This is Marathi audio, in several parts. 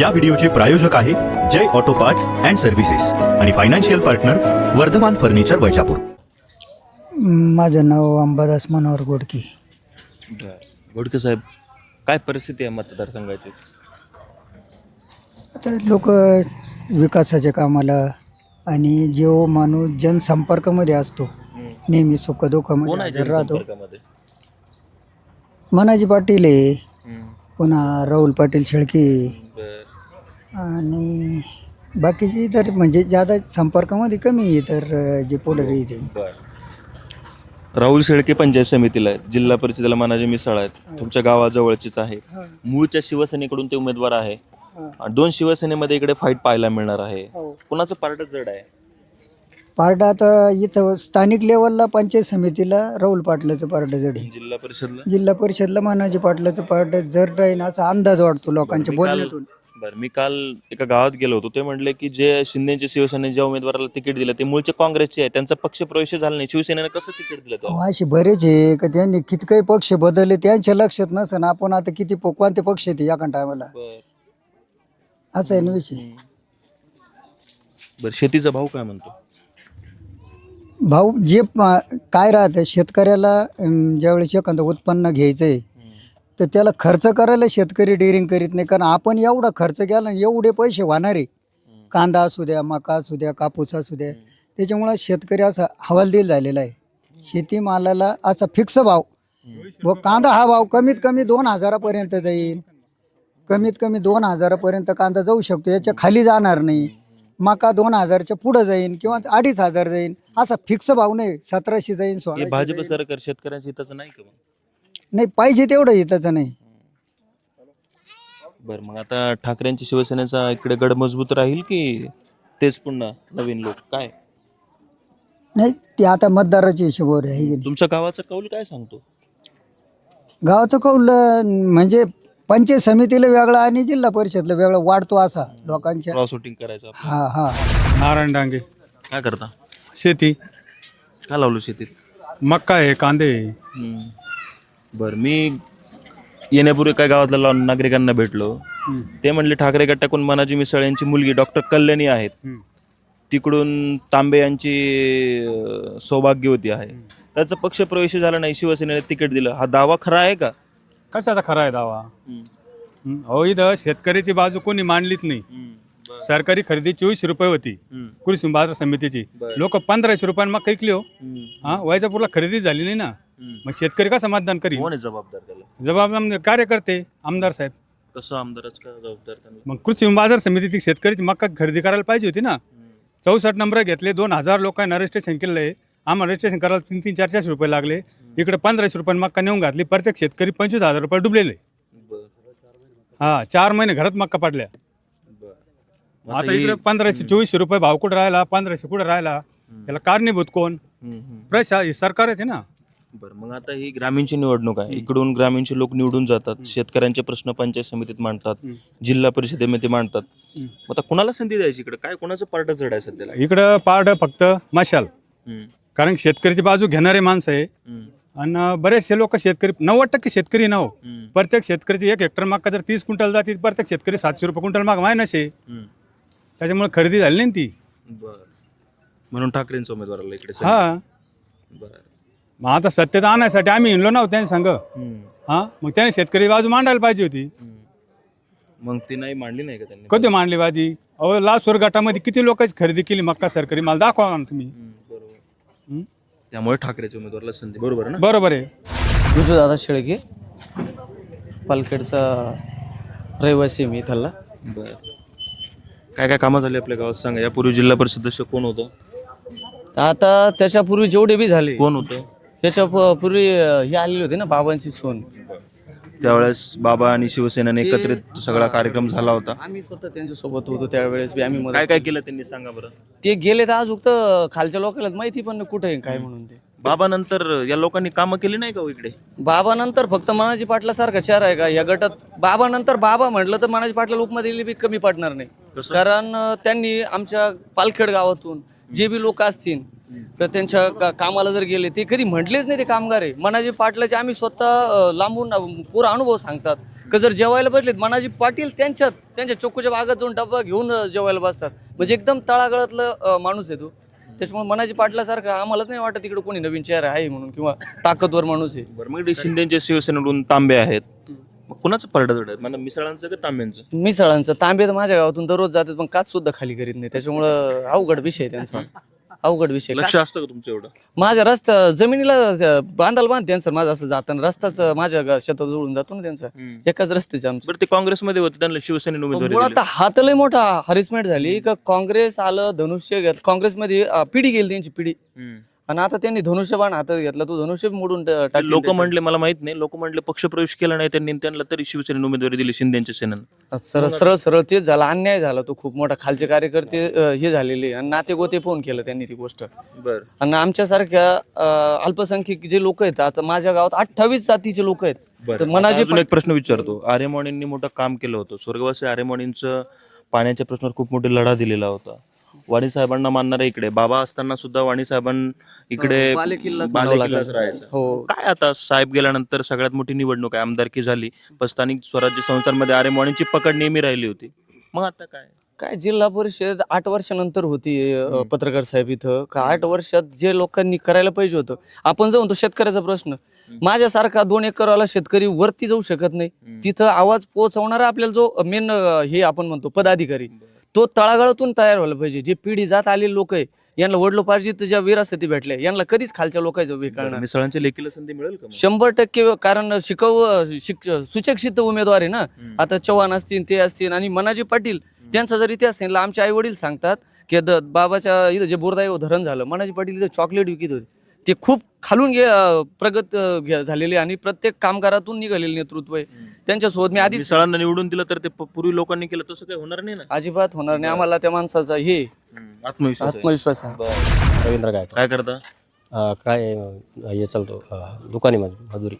या व्हिडिओचे प्रायोजक आहे Jai auto parts and services आणि financial partner Vardhaman furniture Vaijapur माझं नाव अंबादास मनोहर गोडके घोडके साहेब काय परिस्थिती आहे मतदारसंघाची आता लोक विकासाच्या कामाला आणि जो माणूस जनसंपर्कामध्ये असतो नेहमी सुखदुःखामध्ये हजर राहतो? मनाजी पाटील आहे. पुन्हा राहुल पाटील शेळके बर. आणि बाकीचे इतर म्हणजे ज्यादा संपर्कामध्ये कमी आहे तर जे पुढारी आहे ते. बर. राहुल शेळके पंचायत समितीला आहेत. जिल्हा परिषदेला मनाजी मिसाळ आहेत. तुमच्या गावाजवळचीच आहे. मूळच्या शिवसेनेकडून ते उमेदवार आहे. आणि दोन शिवसेनेमध्ये इकडे फाईट पाहायला मिळणार आहे. कुणाचं पार्ट जड आहे? पार्ट आता इथं स्थानिक लेवलला पंचायत समितीला राहुल पाटलाचं पार्ट जड आहे. जिल्हा परिषदला? जिल्हा परिषदला मानाजी पाटलाचं पार्ट जर राहील असा अंदाज वाटतो लोकांच्या बोलण्यातून. बरं मी काल एका गावात गेलो होतो ते म्हणले की जे शिंदेचे शिवसेने ज्या उमेदवाराला तिकीट दिलं ते मूळचे काँग्रेसचे आहे त्यांचा पक्ष प्रवेश झाला नाही. शिवसेनेनं कसं तिकीट दिलं तो अहो, असे बरेच आहे का त्यांनी कितकही पक्ष बदलले त्यांच्या लक्षात नसन आपण आता किती प- कोणते पक्ष येते या टायमाला बर. असं आहे ना विषय. बरं शेतीचा भाव काय म्हणतो? भाऊ जे प- काय राहतं शेतकऱ्याला अं, ज्यावेळेस एखादं उत्पन्न घ्यायचं आहे तर त्याला खर्च करायला शेतकरी डेअरिंग करीत नाही. कारण आपण एवढा खर्च केला आणि एवढे पैसे वाहणार. आहे कांदा असू द्या मका असू द्या कापूस असू द्या. त्याच्यामुळं शेतकरी असा हवालदिल झालेला आहे. शेतीमालाला असा फिक्स भाव. व कांदा हा भाव कमीत कमी दोन हजारापर्यंत जाईल. कमीत कमी दोन हजारापर्यंत कांदा जाऊ शकतो. याच्या खाली जाणार नाही. मका दोन हजारच्या पुढं जाईन किंवा अडीच हजार जाईन. असा फिक्स भाव नाही. सतराशे जाईन सोळाशे भाजप. सरकार शेतकऱ्यांच्या हिताचं नाही का नाही पाहिजे तेवढं हिताचं नाही. बरं मग आता ठाकरेंची शिवसेनेचा इकडे गड मजबूत राहील की तेच पुन्हा नवीन लोक? काय? नाही ते आता मतदाराच्या हिशोबावर आहे की नाही. तुमच्या गावाचा कौल काय सांगतो? गावाचं कौल अं, म्हणजे पंचायत समितीला वेगळा आणि जिल्हा परिषदला वेगळा वाढतो असा लोकांच्या. क्रॉस शूटिंग करायचं आपण. हा हा. नारायण डांगे. काय करता? शेती. काय लावलं शेतीत? मक्का आहे कांदे आहे. बरं मी येण्यापूर्वी काय गावातल्या ला- नागरिकांना भेटलो. ते म्हणले ठाकरे गटाकडून मनाजी मिसळ यांची मुलगी डॉक्टर कल्याणी आहेत. तिकडून तांबे यांची अं, सौभाग्यवती आहे. त्याचा पक्ष प्रवेश झाला नाही शिवसेनेने तिकीट दिलं. हा दावा खरा आहे का? कशाचा खरा आहे दावा? हं. अहो इथं शेतकऱ्याची बाजू कोणी मांडलीच नाही. सरकारी खरेदी चोवीस रुपये होती. कृषी बाजार समितीची. लोक पंधराशे रुपयांना मग ऐकली हो. हा वैजापूरला खरेदी झाली नाही ना. मग शेतकरी कसा मतदान करी कोण आहे जबाबदार त्याला? जबाबदार कार्यकर्ते आमदार साहेब. कसं आमदारच का जबाबदार त्यांना मग कृषी बाजार समितीची शेतकऱ्याची मक्का खरेदी करायला पाहिजे होती ना. चौसष्ट नंबर घेतले दोन हजार लोकांना रजिस्ट्रेशन केलं आहे आम्हाला रजिस्ट्रेशन करायला तीन तीन चार चारशे रुपये लागले. इकडे पंधराशे रुपये मक्का नेऊन घातली. प्रत्येक शेतकरी पंचवीस हजार रुपये डुबलेले. हा चार महिने घरात मक्का पडल्या. आता इकडे पंधराशे चोवीसशे रुपये भाव कुठं राहिला पंधराशे कुठं राहिला? याला कारणीभूत कोण. प्रशा हे सरकारच आहे ना. बरं मग आता ही ग्रामीणची निवडणूक आहे. इकडून ग्रामीणचे लोक निवडून जातात. शेतकऱ्यांचे प्रश्न पंचायत समितीत मांडतात. जिल्हा परिषदेमध्ये मांडतात. मग आता कुणाला संधी द्यायची इकडे? काय कोणाचं पार्ट जड आहे सध्याला? इकडं पारड फक्त मशाल. कारण शेतकऱ्याची बाजू घेणारे माणसं आहे. आणि बरेचसे लोक शेतकरी नव्वद टक्के शेतकरी नाव प्रत्येक शेतकऱ्याची एक हेक्टर मक्का जर तीस क्विंटल जाते प्रत्येक शेतकरी सातशे रुपये क्विंटल माग मायनस आहे. त्याच्यामुळे खरेदी झाली नाही ना ती. बरं. म्हणून ठाकरेंच्या उमेदवाराला इकडे संधी. हा. बरं. मग आता सत्तेत आणण्यासाठी आम्ही हिंडलो नव्हतो त्यांनी सांग हम्म, हा? मग त्याने शेतकरी बाजू मांडायला पाहिजे होती. हम्म. मग ती नाही मांडली नाही का त्यांनी? कधी मांडली बाजी? अहो लासूर गटामध्ये किती लोकांची खरेदी केली? मक्का सरकारी मला दाखवा ना तुम्ही. हम्म, बरोबर. हं? त्यामुळे ठाकरेच्या उमेदवाराला संधी बरोबर ना? बरोबर आहे. विजू दादा शेळके पालखेडचा रहिवासी आहे मी इथला. बरं. काय काय कामं झाली आपल्या गावात? सांगा यापूर्वी जिल्हा परिषद सदस्य कोण होतं? आता त्याच्यापूर्वी जेवढे बी झाले कोण होतं? त्याच्या प- पूर्वी अं, हे आलेले होते ना बाबांची सोन. त्यावेळेस बाबा आणि शिवसेनेने एकत्रित सगळा कार्यक्रम झाला होता. आम्ही स्वतः त्यांच्यासोबत होतो त्यावेळेस बी आम्ही मदत- काय काय केलं. त्यांनी सांगा बरं. ते गेले तर अजून तर खालच्या लोकांना माहिती पण नाही कुठे आहे काय म्हणून ते. बाबा नंतर या लोकांनी कामं केली नाही का हो इकडे? बाबा नंतर फक्त मनाजी पाटला सारखा चार आहे का? या गटात बाबा नंतर बाबा म्हटलं तर मनाजी पाटला लोकमध्ये बी कमी पडणार नाही? कारण त्यांनी आमच्या पालखेड गावातून जे बी लोक असतील तर त्यांच्या का- कामाला जर गेले ते कधी म्हटलेच नाही ते कामगार आहे. मनाजी पाटलाचे आम्ही स्वतः अं, लांबून अं, पुरा अनुभव सांगतात. का जर जेवायला बसलेत मनाजी पाटील त्यांच्यात त्यांच्या चोकूच्या भागात जाऊन डब्बा घेऊन अं, जेवायला बसतात. म्हणजे एकदम तळागळातलं अं, माणूस आहे तो. त्याच्यामुळे मनाजी पाटलासारखं आम्हालाच नाही वाटत इकडे कोणी नवीन चेहरा आहे म्हणून किंवा ताकदवर माणूस आहे. बरं मग इकडे शिंदेचे शिवसेनेकडून तांबे आहेत. मग कुणाचं मला मिसळांचं का तांब्यांचं? मिसळांचं. तांबे तर माझ्या गावातून दररोज जातात पण काच सुद्धा खाली करीत नाही. त्याच्यामुळं अवघड विषय आहे त्यांचा. अवघड विषय. लक्ष असतं का तुमचं एवढं? माझ्या रस्ता जमिनीला अं, बांधायला बांध त्यांचं माझं असं जाताना. रस्ताच माझ्या गा- शेतात जोडून जातो ना त्यांचा. एकाच रस्त्याचे आमचं. बरं ते काँग्रेसमध्ये होते त्यांना शिवसेनेने उमेदवारी मुळात दिली. हात लय मोठा हरिसमेंट झाली. का काँग्रेस आलं धनुष्य घेत काँग्रेसमध्ये अं, पिढी गेली त्यांची पिढी. हम्म. आणि आता त्यांनी धनुष्यबाण हातात घेतला तो धनुष्य मोडून टा- टाकली लोक त्याच्यात. म्हणले मला माहीत नाही लोक म्हणले पक्षप्रवेश केला नाही त्यांनी त्यांना तरी शिवसेनेने उमेदवारी दिली शिंदेच्या सेनेनं. सरळ सरळ सरळ तेच झालं अन्याय झाला तो खूप मोठा. खालचे कार्यकर्ते अं, हे झालेले आणि नाते गोते फोन केलं त्यांनी ती गोष्ट. बर. आणि आमच्यासारख्या अं, अल्पसंख्यक जे लोक आहेत आता माझ्या गावात अठ्ठावीस जातीचे लोक आहेत. तर मनाजी अजून एक प्रश्न विचारतो. आर्यमॉनींनी मोठं काम केलं होतं. स्वर्गवासी आर्यमॉनींचं पाण्याच्या प्रश्नावर खूप मोठी लढा दिलेला होता. वाणी साहेबांना मानणारे इकडे. बाबा असताना सुद्धा वाणी साहेबां इकडे बालेकिल्लाच म्हणावं बालेकिल्लाच लागेल. राहायचं. हो. काय आता साहेब गेल्यानंतर सगळ्यात मोठी निवडणूक आहे आमदारकी झाली. पण स्थानिक स्वराज्य संस्थांमध्ये आर्यमॉनींची पकड नेहमी राहिली होती. मग आता काय? काय जिल्हा परिषद आठ वर्षानंतर होती अ, पत्रकार साहेब इथं. का आठ वर्षात जे लोकांनी करायला पाहिजे होतं. आपण जाऊन तो शेतकऱ्याचा प्रश्न. माझ्यासारखा दोन एकरवाला शेतकरी वरती जाऊ शकत नाही. तिथं आवाज पोहोचवणारा आपल्याला जो मेन हे आपण म्हणतो पदाधिकारी. तो तळागाळातून तयार व्हायला पाहिजे. जे पिढी जात आलेले लोक आहे यांना वडलोपार्जित ज्या विरासती भेटल्या. यांना कधीच खालच्या लोकांचं हे कळणार मिसळांच्या लेखीला संधी मिळेल का? शंभर टक्के कारण शिकव शिक सुशिक्षित उमेदवार आहे ना. आता चव्हाण असतील ते असतील आणि मनाजी पाटील त्यांचा जर इतिहास आमचे आई वडील सांगतात की बाबाच्या इथं जे बोरदाई धरण झालं मनाजी पाटील इथं चॉकलेट विकत होते. ते खूप खालून अं, प्रगत झालेले आणि प्रत्येक कामगारातून निघालेले नेतृत्व आहे. त्यांच्यासोबत मी आधीच मिसळांना निवडून दिलं तर ते पूर्वी लोकांनी केलं तसं काही होणार नाही ना? अजिबात होणार नाही. आम्हाला त्या माणसाचा हे आत्मविश्वास आहे. आत्मविश्वास आहे. रवींद्र गायकवाड. काय करता? अं, काय अं, हे चालतो अं, दुकानी माझी मजुरी.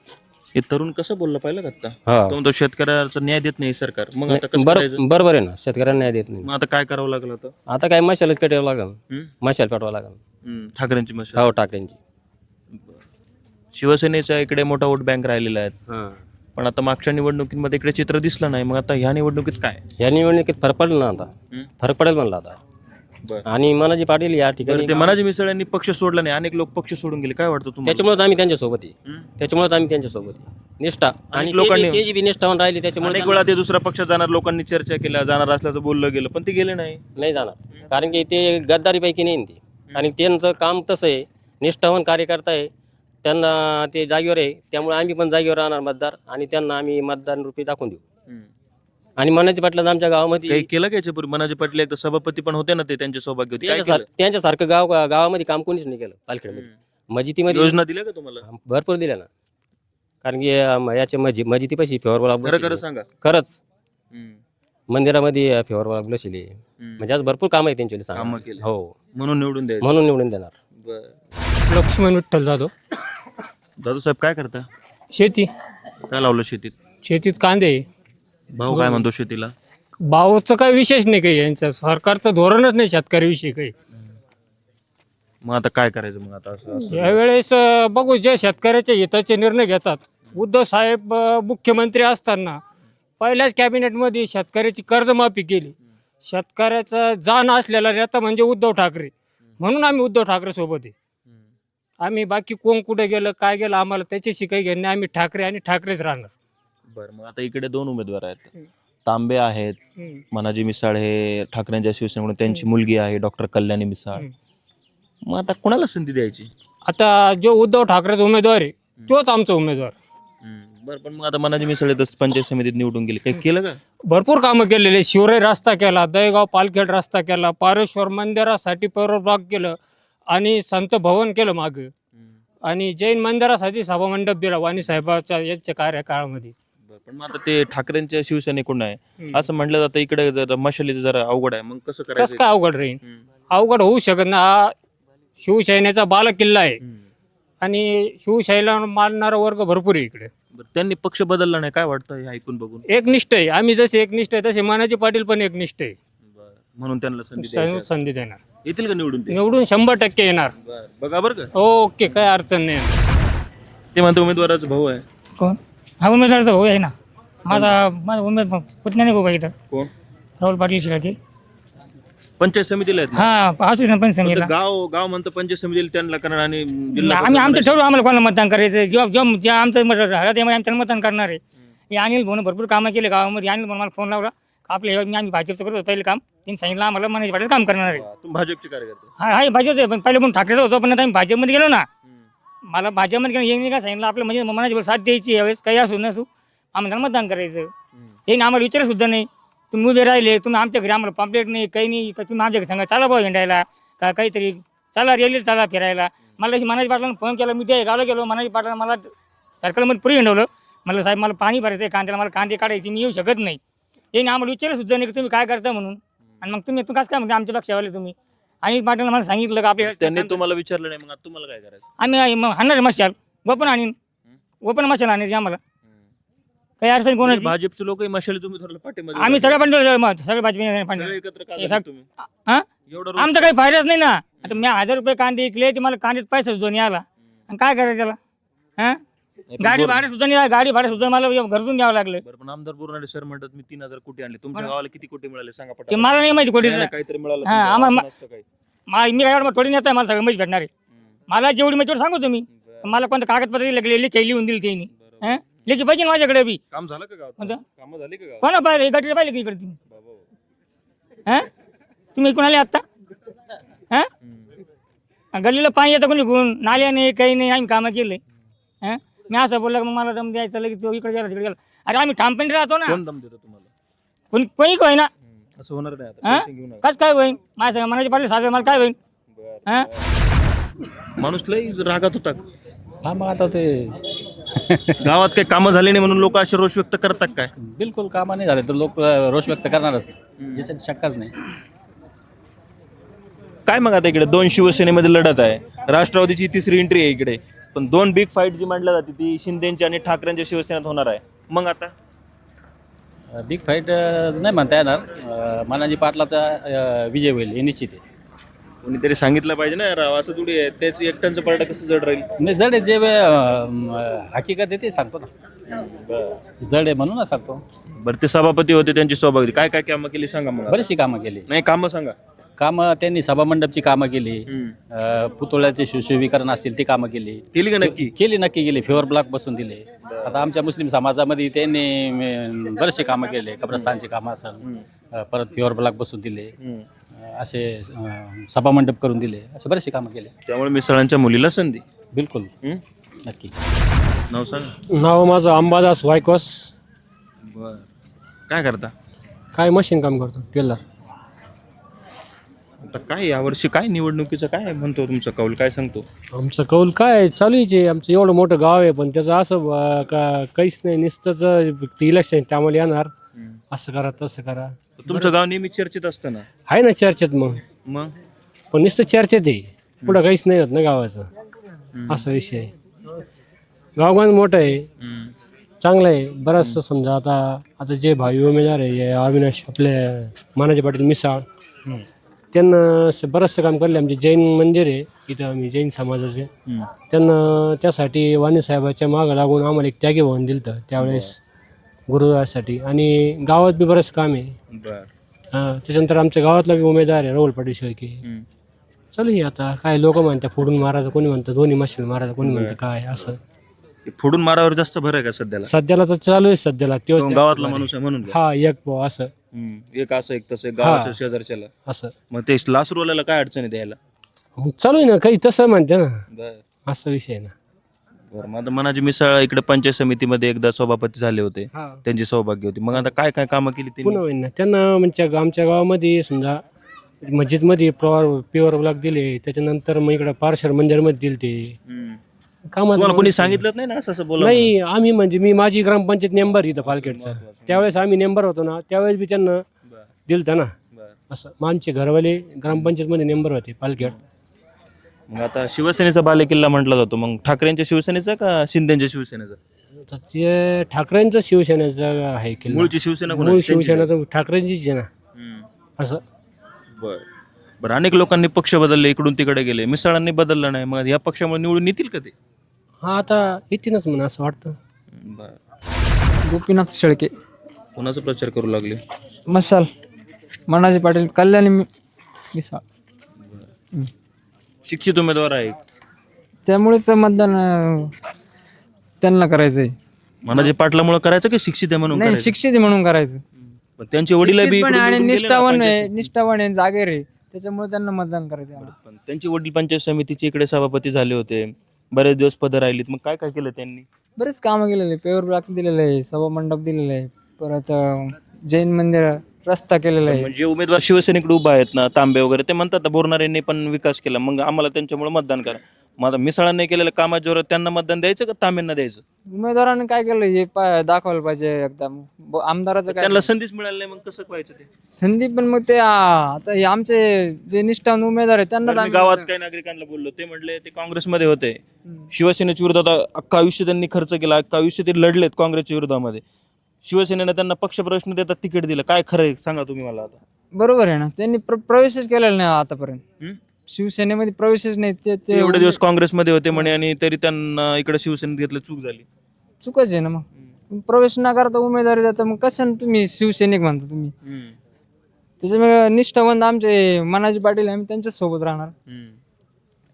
हे तरुण कसं बोललं पाहिलं का आता हा. तो म्हणतो शेतकऱ्याचा न्याय देत नाही सरकार. मग आता कसं बर करायचं? बरोबर आहे ना शेतकऱ्यांना न्याय देत नाही. मग आता काय करावं लागलं आता? आता काय मशालच पेटावं लागेल. हम्म? मशाल पेटवावं लागेल. हम्म, ठाकरेंची मशाल. हो ठाकरेंची. शिवसेनेचा इकडे मोठा वोट बँक राहिलेला आहे. पण आता मागच्या निवडणुकीमध्ये इकडे चित्र दिसलं नाही. मग आता ह्या निवडणुकीत काय? या निवडणुकीत फरक पडेल ना आता? फरक पडेल म्हणलं आता. बरं. आणि मनाजी पाटील या ठिकाणी ते मनाजी मिसळ यांनी पक्ष सोडला नाही. अनेक लोक पक्ष सोडून गेले. काय वाटतं तुम्हाला? त्याच्यामुळेच आम्ही त्यांच्यासोबत आहे? त्याच्यामुळेच आम्ही त्यांच्यासोबत आहे. निष्ठा. आणि लोकांनी- ते जी बी निष्ठावून राहिली त्याच्यामुळे अनेक वेळा ते दुसऱ्या पक्षात जाणार लोकांनी चर्चा केल्या जाणार असल्याचं बोललं गेलं पण ते गेले नाही. नाही जाणार. कारण की ते गद्दारीपैकी नाही ना ते कारण त्यांचं काम तसं आहे. निष्ठावान कार्यकर्ता आहे. त्यांना ते जागेवर आहे त्यामुळे आम्ही पण जागेवर राहणार मतदार आणि त्यांना आम्ही मतदान रुपये दाखवून देऊ. आणि मनाची पाटलं आमच्या गावामध्ये काही केलं का याच्यापूर्वी? मनाजी पाटील एकदा सभापती पण होते ना ते त्यांच्या सौभाग्य होते. काय त्यांच्यासार- त्यांच्यासारखं गाव गावामध्ये काम कोणीच नाही केलं पालखेडमध्ये? मजितीमध्ये योजना दिल्या का तुम्हाला? भरपूर दिल्या ना. कारण की अं, याच्या मजी मजिती पैसे फेवर खरं खरं सांगा. खरंच. हम्म. मंदिरामध्ये फेवर बसले. म्हणजे आज भरपूर काम आहे त्यांची कामं केली. हो. म्हणून निवडून द्यायचं. म्हणून निवडून देणार. बरं. लक्ष्मण विठ्ठल जाधव. दादू साहेब काय करता? शेती. काय लावलं शेतीत? शेतीत कांदे. आहे. भाऊ काय म्हणतो शेतीला? भावाचं काही विशेष नाही काही यांचं. सरकारचं धोरणच नाही शेतकऱ्याविषयी काही. मग आता काय करायचं मग आता असं असं? यावेळेस अं, बघू जे शेतकऱ्याच्या हिताचे निर्णय घेतात. उद्धव साहेब अं, मुख्यमंत्री असताना पहिल्याच कॅबिनेटमध्ये शेतकऱ्याची कर्जमाफी केली. शेतकऱ्याचा जाण असलेला नेता म्हणजे उद्धव ठाकरे. म्हणून आम्ही उद्धव ठाकरे सोबत आहे. आम्ही बाकी कोण कुठे गेलं काय गेलं आम्हाला त्याच्याशी काही घेणे आम्ही ठाकरे आणि ठाकरेच राहणार. बरं मग आता इकडे दोन उमेदवार आहेत. तांबे आहेत हम्म. मनाजी मिसाळ हे ठाकरेंच्या शिवसेनेकडून त्यांची मुलगी आहे डॉक्टर कल्याणी मिसाळ. मग आता कोणाला संधी द्यायची? आता जो उद्धव ठाकरेचा उमेदवार आहे तोच आमचा उमेदवार. बरं पण मग आता मनाजी मिसाळ पंचायत समितीत निवडून गेले. काही केलं का? भरपूर कामं केलेले शिवराई रस्ता केला दहेगाव पालखेड रस्ता केला पारेश्वर मंदिरासाठी परवाग केलं आणि संत भवन केलं मागं. आणि जैन मंदिरासाठी सभामंडप दिला वाणी साहेबाच्या यांच्या कार्यकाळामध्ये. बरं, पण मग आता ते ठाकरेंच्या शिवसेनेकडून आहे? हम्म. असं म्हटलं जातं इकडे जरा मशालीचं जरा अवघड आहे. मग कसं कसं करायचं? काय अवघड राहील? हम्म. अवघड होऊ शकत ना हा शिवसेनेचा बालकिल्ला आहे. हम्म. आणि शिवशाहीला मानणारा वर्ग भरपूर आहे इकडे. बरं, त्यांनी पक्ष बदलला नाही काय वाटतं हे ऐकून बघून? एकनिष्ठ आहे. आम्ही जसे एकनिष्ठ आहे तसे मानाजी पाटील पण एकनिष्ठ आहे. म्हणून त्यांना संधी द्यायची आहे. संधी देणार. येतील का निवडून ते? निवडून शंभर टक्के येणार. बरं, बघा बरं का. ओके काय अडचण नाही. ते म्हणते उमेदवाराचा भाऊ आहे. कोण? हा उमेदवारचा भाऊ आहे ना. माझा माझा उमेद पुतण्या नाही बाबा इथं? कोण? राहुल पाटील शिकायचे. पंचायत समितीला आहेत ना? हा असू ना पण सांगितलं गाव गाव म्हणतं पंचायत समितीला त्यांना करणार आणि जिल्हा आम्ही आमचं ठरवू आम्हाला कोणाला मतदान करायचं जेव्हा जेव्हा जेव्हा आमचं मत तेव्हा आम्ही त्यांना मतदान करणार आहे. हे अनिल भाऊन भरपूर कामं केले गावामध्ये. अनिल भाऊ मला फोन लावला. का आपले मी आम्ही भाजपचं करतो पहिलं काम. त्यांनी सांगितलं आम्हाला मनाची पाटील काम करणार आहे. तुम्ही भाजपचे कार्यकर्ते. हा हा भाजपचं आहे पण पहिले पण ठाकरेचं होतो पण आता आम्ही भाजपमध्ये गेलो ना. मला भाजपमध्ये गेलो येईन काय सांगितलं आपलं म्हणजे मनाची साथ द्यायची यावेळेस काही असू नसू आम्ही त्यांना मतदान करायचं. हे ना आम्हाला विचार सुद्धा नाही. तुम्ही उभे राहिले तुम्ही आमच्या घरी आम्हाला पॉम्पलेट नाही काही नाही का तुम्ही आमच्या घरी सांगा चला भाऊ हिंडायला का काहीतरी चला रेल्वे चला फिरायला. मला मनाची पाटलांना फोन केला मी ते गावला गेलो मनाची पाटला मला सर्कलमध्ये पुरी हिंडवलं. मला साहेब मला पाणी भरायचं आहे कांद्याला मला कांदे काढायचे मी येऊ शकत नाही. हे आम्हाला विचार सुद्धा नाही की तुम्ही काय करता म्हणून. आणि मग तुम्ही कसं काय म्हणजे आमच्या लक्षावाले तुम्ही? आणि पाटील मला सांगितलं का आपल्या त्यांनी तुम्हाला विचारलं नाही मग तुम्हाला काय करायचं? आम्ही मग हाणणार मशाल गोपन आणीन. गोपन मशाल आणायची आम्हाला. काही अडचण कोणाची? भाजपचे लोक मशाली तुम्ही पाठीमध्ये आम्ही सगळं पण सगळे भाजपी सगळे एकत्र का हे झाले सग- तुम्ही? हा? एवढं रोज- आमचा काही फायदाच नाही ना. आता मी हजार रुपये कांदे विकले ते मला कांद्यात पैसा सुद्धा नाही आला आणि काय करायचं त्याला? हा? गाडी भाडं सुद्धा नाही गाडी भाडं सुद्धा मला घरतून द्यावं लागलं. बरं पण आमदार बोरनाडे सर म्हणतात मी तीन हजार कोटी आणले. तुमच्या गावाला किती कोटी मिळाले? सांगा ते पटा मला नाही माहिती कोटी काहीतरी मिळालं हा, तुमच्या आम्हाला- गावाला नसतं काही. मा- मी काय एवढं थोडी नेता मला सगळं माहिती भेटणार. आहे मला जेवढी माहिती तेवढं सांगू तुम्ही. मला कोणतं कागदपत्र लागले लेखी लिहून दिली त्यांनी. हा? लेखी पाहिजे ना माझ्याकडे बी. काम झालं का गावात? कोणतं? कामं झाली का गावात? कोणा पाहिजे गटर पाहिले की इकडे तुम्ही? बाबा. हा? तुम्ही आले आत्ता हा? गल्लीला पाणी येतं कोणी कोण नाल्या नाही काही नाही आम्ही कामं केले. हा? मी असं बोललं की मग मला दम द्यायचं लगेच तो इकडे गेला तिकडे गेला. अरे आम्ही ठामपणे राहतो ना. कोण दम देतो तुम्हाला? कोणी कोणी काय ना हम्म. असं होणार नाही आता. हा? पैसे घेऊन नका. कस काय होईन? माझ्या मनाचे पाडले साजरे मला काय होईन? बरं. हा? माणूस लय रागात होता. हा मग आता ते गावात काही कामं झाली नाही म्हणून लोक असे रोष व्यक्त करतात काय? बिलकुल कामं नाही झाले तर लोक रोष व्यक्त करणारच याच्यात शंकाच नाही. काय मग आता इकडे? दोन शिवसेनेमध्ये लढत आहे. राष्ट्रवादीची तिसरी एंट्री आहे इकडे. पण दोन बिग फाईट जी मांडल्या जाते ती शिंदेची आणि ठाकरेंच्या शिवसेनेत होणार आहे. मग आता? बिग फाईट नाही म्हणता येणार. अं, मानाजी पाटलाचा अं, विजय होईल हे निश्चित आहे. कोणीतरी सांगितलं पाहिजे ना राव असं थोडी आहे. त्याच एकट्यांचं पारडं कसं जड राहील? नाही जड आहे जे अं, हकीकत आहे ते सांगतो ना. जड आहे म्हणून सांगतो. बरं ते सभापती होते त्यांची सभापती काय काय कामं केली सांगा आता. बरीचशी कामं केली. नाही कामं सांगा. कामं त्यांनी सभामंडपची कामं केली. हम्म. अं, पुतळ्याचे सुशोभीकरण असतील ती कामं केली. केली का नक्की? केली नक्की केली. फेवर ब्लॉक बसून दिले. आता आमच्या मुस्लिम समाजामध्ये त्यांनी अं, बरेचसे कामं केले. कब्रस्तानचे कामं असेल अं, परत फेवर ब्लॉक बसून दिले. हम्म. असे सभामंडप करून दिले असे बरेचसे कामं केले. त्यामुळे मिसळांच्या मुलीला संधी. बिलकुल? नक्की. नाव सांगा. नाव माझं अंबादास वायकॉस बर. काय करता? काय मशीन काम करतो टेलर. आता काय यावर्षी काय निवडणुकीचं काय म्हणतो तुमचं? कौल काय सांगतो? आमचं कौल काय आहे? चालूच आहे आमचं एवढं मोठं गाव आहे पण त्याचं असं अं, का काहीच नाही नुसतंच इलेक्शन त्यामुळे येणार. असं करा तसं करा. तुमचं गाव नेहमी चर्चेत असतं ना? आहे ना चर्चेत मग. मग? पण नुसतं चर्चेत आहे. पुढं काहीच नाही होत ना गावाचं. असा विषय आहे. गावगान मोठं आहे. चांगलं आहे. बरंचसं समजा आता आता जे भावी उमेदवार आहे अविनाश आपले मानाजी पाटील मिसाळ. त्यांना बरंचसं काम केलं आमचे जैन मंदिर आहे. इथं आम्ही जैन समाजाचे. त्यांना त्यासाठी वाणी साहेबाच्या मागं लागून आम्हाला एक त्यागी भवन दिलं त्यावेळेस गुरुद्वारासाठी आणि गावात बी बरंच काम आहे. बर. हां त्याच्यानंतर आमच्या गावातला बी उमेदवार आहे राहुल पाटील शेळके. हम्म. चालू आहे आता काय लोक म्हणतात फोडून मारायचं कोणी म्हणतं दोन्ही मशीन मारायचं कोणी म्हणतं काय असं. हे फोडून मारावर जास्त भर आहे का सध्याला? सध्याला तर चालू आहे सध्याला तो गावातला माणूस आहे म्हणून. का? हा एक भाऊ असं. हम्म. एक असं एक तसं एक गावाच्या शेजारच्याला. असं. मग ते लास रोलाला काय अडचणी द्यायला? मग चालू आहे ना काही तसं म्हणते ना. बर. असा विषय आहे ना. बरं मग आता मनाची मिसळ इकडे पंचायत समितीमध्ये एकदा सभापती झाले होते. हा. त्यांची सौभाग्य होती. मग आता काय काय कामं केली त्यांनी? पुन्हा होईल ना. त्यांना म्हणजे आमच्या गावामध्ये समजा मस्जिदमध्ये प्युअर प्युअर ब्लॉक दिले. त्याच्यानंतर मग इकडं पारशर मंदिरमध्ये दिले ते. हम्म. कामाचं तुम्हाला कोणी सांगितलं? नाही ना असं असं बोला नाही आम्ही म्हणजे मी माझी ग्रामपंचायत नेंबर इथं पालखेडचा. त्यावेळेस आम्ही नेंबर होतो ना त्यावेळेस बी त्यांना दिलतं ना. बरं. असं मग आमचे घरवाले ग्रामपंचायतमध्ये नेंबर होते पालखेड. मग आता शिवसेनेचा बालेकिल्ला म्हटला जातो. मग ठाकरेंच्या शिवसेनेचा का शिंदेच्या शिवसेनेचा? तर ते ठाकरेंचं शिवसेनेचं आहे किल्ला. मूळची शिवसेना मूळ कोणाची? शिवसेना तर ठाकरेंचीच आहे ना. हम्म. असं. बर. बरं अनेक लोकांनी पक्ष बदलले इकडून तिकडे गेले. मिसळांनी बदललं नाही. मग या पक्षामुळे निवडून येतील का ते? हा आता येतीलच म्हणा असं वाटतं. बर. गोपीनाथ शेळके. कोणाचा प्रचार करू लागले? मसाल मनाजी पाटील कल्याणी मि- मिसाळ शिक्षित उमेदवार आहे. त्यामुळेच मतदान अं, त्यांना करायचंय. मनाजी पाटलामुळे करायचं की शिक्षित आहे म्हणून नाही करायचं? शिक्षित आहे म्हणून करायचं. पण त्यांचे वडील बी शिक्षित पण इकडून आहे आणि निवडून गेले ना निष्ठावान आहे पंचायत निष्ठावान आहे जागेर आहे. त्याच्यामुळे त्यांना मतदान करायचं आहे. पण त्यांचे वडील पंचायत समितीचे इकडे सभापती झाले होते. बरेच दिवस पद राहिलीत. मग काय काय केलं त्यांनी? बरेच कामं केलेले. पेवर ब्लॉक दिलेलं आहे सभा मंडप दिलेलं. आहे परत अं, जैन मंदिर रस्ता केलेला आहे. म्हणजे उमेदवार शिवसेनेकडे उभा आहेत ना तांबे वगैरे ते म्हणतात बोरणाऱ्यांनी पण विकास केला. मग आम्हाला त्यांच्यामुळे मतदान करा. मग आता मिसाळांनी केलेल्या कामाच्या जोरात त्यांना मतदान द्यायचं का तांब्यांना द्यायचं? उमेदवाराने काय केलं हे पा- दाखवायला पाहिजे एकदम. ब- आमदाराचं काय त्यांना संधीच मिळाली नाही मग कसं व्हायचं ते? संधी पण मग ते आ, आता हे आमचे जे निष्ठावान उमेदवार आहे त्यांना मी गावात काही नागरिकांना बोललो ते म्हणले ते काँग्रेसमध्ये होते. शिवसेनेच्या विरोधात अख्खा आयुष्य त्यांनी खर्च केला अख्खा आयुष्य ते लढलेत काँग्रेसच्या विरोधामध्ये. शिवसेनेनं त्यांना पक्षप्रश्न देतात तिकीट दिलं. काय खरं आहे? सांगा तुम्ही मला आता. बरोबर आहे ना. त्यांनी प्र- प्रवेशच केलेला नाही आतापर्यंत? शिवसेनेमध्ये प्रवेशच नाही. ते ते ते एवढे दिवस काँग्रेसमध्ये होते म्हणे आणि तरी त्यांना इकडे शिवसेनेत घेतलं चूक झाली. चुकच आहे ना मग. प्रवेश न करता उमेदवारी देता मग कशाने तुम्ही शिवसैनिक म्हणता तुम्ही? त्याच्यामुळे निष्ठावंत आमचे मनाजी पाटील आहे, आम्ही त्यांच्याच सोबत राहणार.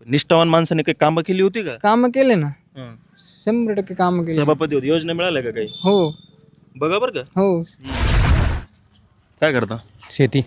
निष्ठावान माणसाने काही कामं केली होती का? कामं केले ना. शंभर टक्के कामं केले. सभापती होते. योजना मिळाल्या का काही? हो. बघा बरं का? हो. काय करता? शेती.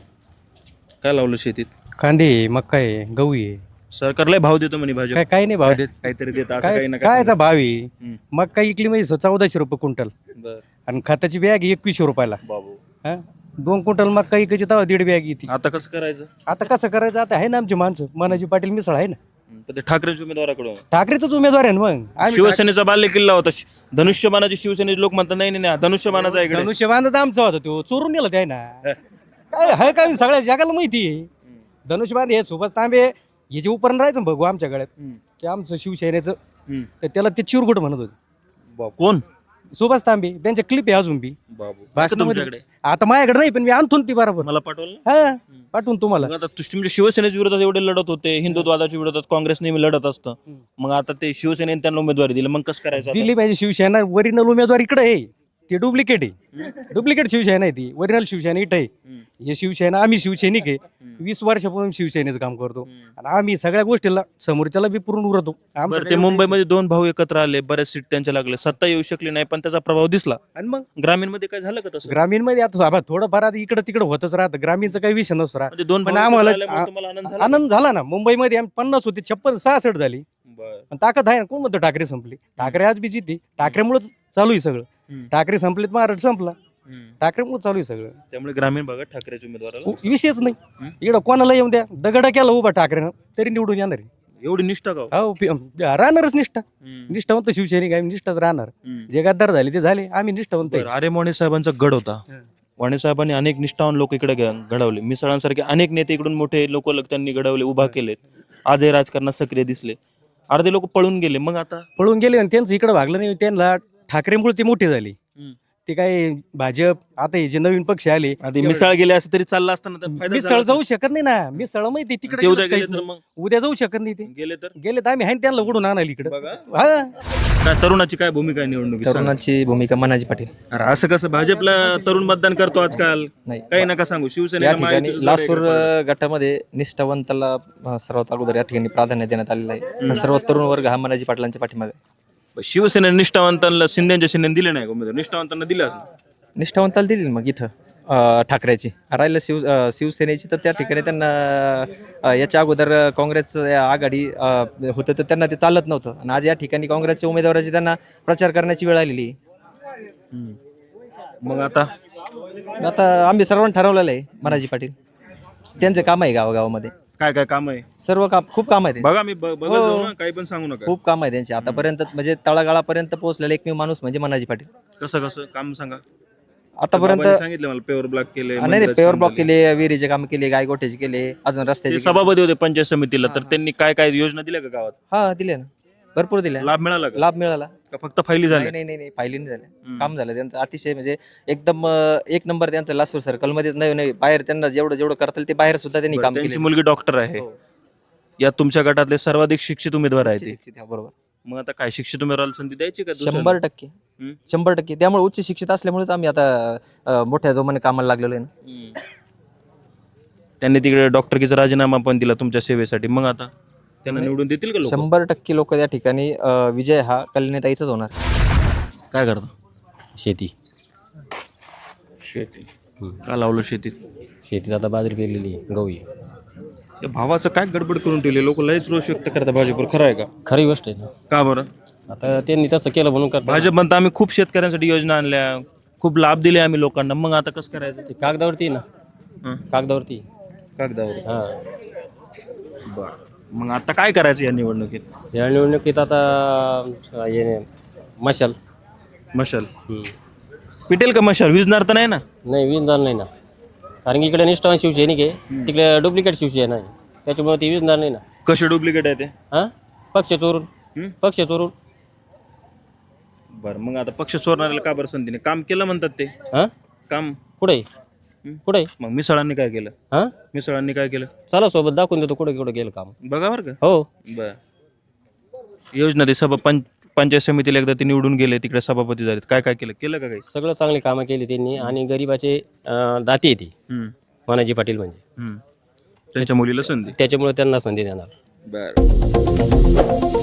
काय लावलं शेतीत? कांदे आहे मक्का आहे गहू आहे. सरकारला भाव देतो म्हणे भाजी काय काय नाही भाव. देत काहीतरी देत असं काय काही ना कायचा भाव आहे? हम्म. मक्का इकली म्हणजे चौदाशे रुपये क्विंटल. बर. आणि खताची बॅग एकवीसशे रुपयाला. बाबू. हा? दोन क्विंटल मक्का इकायची तेव्हा दीड बॅग येते. आता कसं करायचं? आता कसं करायचं? आता आहे ना आमची माणसं. मनाजी पाटील मिसळ आहे ना. पण ते ठाकरेच्या उमेदवाराकडून. ठाकरेचाच उमेदवार आहे ना मग? आम्ही शिवसेनेचा बाल्य किल्ला होता. शि- धनुष्यबाणाचे शिवसेनेचे लोक म्हणतात नाही नाही नाही, धनुष्यबाणाचा आहे इकडे. धनुष्यबाण आमचा होता तो चोरून नेला त्या ना काय आहे काय सगळ्या जगाला माहिती आहे? धनुष्यबाण हे सुभाष तांबे हे जे उपरण राहायचं बघू आमच्या गळ्यात हम्म. ते आमचं शिवसेनेचं हम्म. तर त्याला ते चिरगुट म्हणत होते. कोण? सुभाष तांबे त्यांच्या क्लिप आहे अजून बी. बाबू. भाषणामध्ये तुमच्याकडे. आता माझ्याकडे नाही पण मी आणतो ती बरोबर. मला पाठवलं? ना? हा पाठवून तुम्हाला. मग आता तुमच्या शिवसेनेच्या विरोधात एवढे लढत होते हिंदुत्वादाच्या विरोधात काँग्रेस नेहमी लढत असतं. मग आता ते शिवसेनेने त्यांना उमेदवारी दिली मग कसं करायचं आता? दिली पाहिजे शिवसेना ओरिजिनल उमेदवार इकडे आहे. ते डुप्लिकेट आहे. डुप्लिकेट शिवसेना आहे ती. ओरिजिनल शिवसेना इथं आहे. हे शिवसेना आम्ही शिवसैनिक आहे. वीस वर्षापासून शिवसेनेचं काम करतो. आणि आम्ही सगळ्या गोष्टीला समोरच्याला बी पुरून उरतो. बरं ते मुंबईमध्ये दोन भाऊ एकत्र आले बऱ्याच सीट त्यांच्या लागले. सत्ता येऊ शकली नाही पण त्याचा प्रभाव दिसला. आणि मग? ग्रामीणमध्ये काय झालं का तसं? ग्रामीणमध्ये आता आबा थोडंफार आता इकडं तिकडं होतच राहतं. ग्रामीणचा काही विषय नसतो राहत. म्हणजे दोन पण भाऊ आम्हाला आल्यामुळे तुम्हाला आनंद झाला? आनंद झाला ना. मुंबईमध्ये आम्ही पन्नास होते छप्पन सहासष्ट झाली. पण ताकद आहे ना कोण म्हणतो ठाकरे संपली? ठाकरे आज बी जिती ठाकरेमुळे चालू आहे सगळं. ठाकरे संपलेत महाराष्ट्र संपला. ठाकरेमुळे चालू आहे सगळं. त्यामुळे ग्रामीण भागात ठाकरेच्या उमेदवाराला उ- विषयच नाही. इकडं कोणाला येऊन द्या? दगड केला उभा ठाकरेनं तरी निवडून येणार आहे. एवढी निष्ठा का हो? हो राहणारच निष्ठा. निष्ठावंत शिवसैनिक आहे निष्ठाच राहणार. जे गद्दार झाले ते झाले आम्ही निष्ठावंत आरे मोणे साहेबांचा गड होता. हं. वाणे साहेबांनी अनेक निष्ठावान लोक इकडे घडवले. मिसळांसारखे अनेक नेते इकडून मोठे लोक त्यांनी घडवले उभा केलेत. आजही राजकारणात सक्रिय दिसले. अर्धे लोक पळून गेले. मग आता? पळून गेले आणि त्यांचं इकडे भागलं नाही. त्यांना ठाकरेमुळे ती मोठी झाली. ते काय भाजप आता हे जे नवीन पक्ष आले आधी मिसळ गेले असं तरी चाललं असताना तर फायदा मिसळ जाऊ शकत नाही ना. मिसळ माहिती असता. तिकडे उद्या गेलं तर. मग? उद्या जाऊ शकत नाही ते. गेले तर? गेले तर आम्ही हाय त्यांना उडून आणायला इकडे. बघा. हा. काय तरुणाची काय भूमिका आहे निवडणुकीत? सांगा. तरुणाची भूमिका मनाजी पाटील. अरे असं कसं? भाजपला तरुण मतदान करतो आजकाल. नाही. काही नका सांगू. या शिवसेनेला ठिकाणी महायुतीचं जोर लासूर अ, गटामध्ये निष्ठावंताला अ, सर्वात अगोदर या ठिकाणी प्राधान्य देण्यात आलेलं आहे. सर्वात तरुण वर्ग हा मनाजी पाटलांच्या पाठीमागे आहे. का? शिवसेने निष्ठावंतांना शिंदेच्या शिंदे दिले नाही का उमेदवार? निष्ठावंतांना दिले असं निष्ठावंताला दिली मग इथं अ, ठाकरेची. राहिलं शिव अ, शिवसेनेची तर त्या ठिकाणी त्यांना अ, याच्या अगोदर अ, काँग्रेस आघाडी अ, होतं तर त्यांना ते चालत नव्हतं. आणि आज या ठिकाणी काँग्रेसच्या उमेदवाराची त्यांना प्रचार करण्याची वेळ आलेली. आहे. मग आता? आता आम्ही सर्वांनी ठरवलेलं आहे मनाजी पाटील. त्यांचं काम आहे गावागावामध्ये. काय काय काम आहे? सर्व काम खूप काम आहे बघा मी ब- बघत हो. जाऊ ना काही पण सांगू नका. खूप काम आहे त्यांचे. आतापर्यंत म्हणजे तळागाळापर्यंत पोहोचलेला एकमेव माणूस म्हणजे मनाजी पाटील. कसं कसं? काम सांगा. आतापर्यंत बाबांनी सांगितलं मला पेवर ब्लॉक केले नाही नाही पेवर ब्लॉक केले. विहिरीचे काम केले गायगोठ्याचे केले अजून रस्त्याचे. सभापती होते पंचायत समितीला तर त्यांनी काय काय योजना दिल्या का गावात? हा दिले ना. भरपूर दिले लाभ मिळाला का? लाभ मिळाला. का फक्त फायली झाल्या? नाही नाही नाही पाहिली नाही झाले हम्म. काम झालं. त्यांचं अतिशय म्हणजे एकदम अं, एक नंबर त्यांचं लासूर सर्कल मध्येच नाही नाही बाहेर त्यांना जेवढं जेवढं करता ते बाहेर सुद्धा त्यांनी बरं, काम त्यांची केले मुलगी डॉक्टर आहे. या तुमच्या गटातले सर्वाधिक शिक्षित उमेदवार आहेत ते. बरोबर. मग आता काय शिक्षित उमेदवाराला संधी द्यायची का दुसऱ्याला? शंभर टक्के. हम्म. शंभर टक्के. त्यामुळे उच्च शिक्षित असल्यामुळेच आम्ही आता अ, मोठ्या जोमाने कामाला लागलेलो आहे ना. हम्म. त्यांनी तिकडे डॉक्टरकीचा राजीनामा पण दिला तुमच्या सेवेसाठी. मग आता? त्यांना निवडून देतील का लोक? शंभर टक्के लोक त्या ठिकाणी अ, विजय हा कल्याणीताईचाच होणार. काय करता? शेती. शेती. का लावलं शेतीत? शेतीत आता बाजरी पेरलेली गहू त्या भावाचं काय गडबड करून ठेवले? लोक लयच रोष व्यक्त करतात भाजपवर खरं आहे का? खरी गोष्ट आहे ना. का बरं? आता त्यांनी तसं केलं म्हणून करतात. भाजप म्हणता आम्ही खूप शेतकऱ्यांसाठी योजना आणल्या खूप लाभ दिले आम्ही लोकांना. मग आता कसं करायचं? ते कागदावरती आहे हं. ना कागदावरती. कागदावर. हा. बर. मग आता काय करायचं या निवडणुकीत? या निवडणुकीत आता हे मशाल. मशाल. पिटेल का मशाल? विजणार तर नाही ना? नाही विजणार नाही ना. कारण की इकडे निष्ठावान शिवसैनिक आहे. तिकडे डुप्लिकेट शिवसेना आहे. त्याच्यामुळे ती विजणार नाही ना. कसे डुप्लिकेट आहे ते? हा? पक्ष चोरून. पक्ष चोरून. बरं मग आता पक्ष चोरणाऱ्याला का बरं संधी नाही? काम केलं म्हणतात ते. हा? काम. कुठे? कुठे? मग मिसळांनी काय केलं? हा? मिसळांनी काय केलं? चला सोबत दाखवून देतो कुठे कुठे गेलं काम. बघा बरं का. हो. बर. योजना ते सभा पंच पंचायत समितीला एकदा ते निवडून गेले तिकडे सभापती झालेत. काय काय केलं? केलं का काही? सगळं चांगली कामं केली त्यांनी आणि गरिबाचे अं, दाते आहे ती. हम्म, मानाजी पाटील म्हणजे. हम्म. त्यांच्या मुलीला संधी? त्याच्यामुळे त्यांना संधी देणार. बर.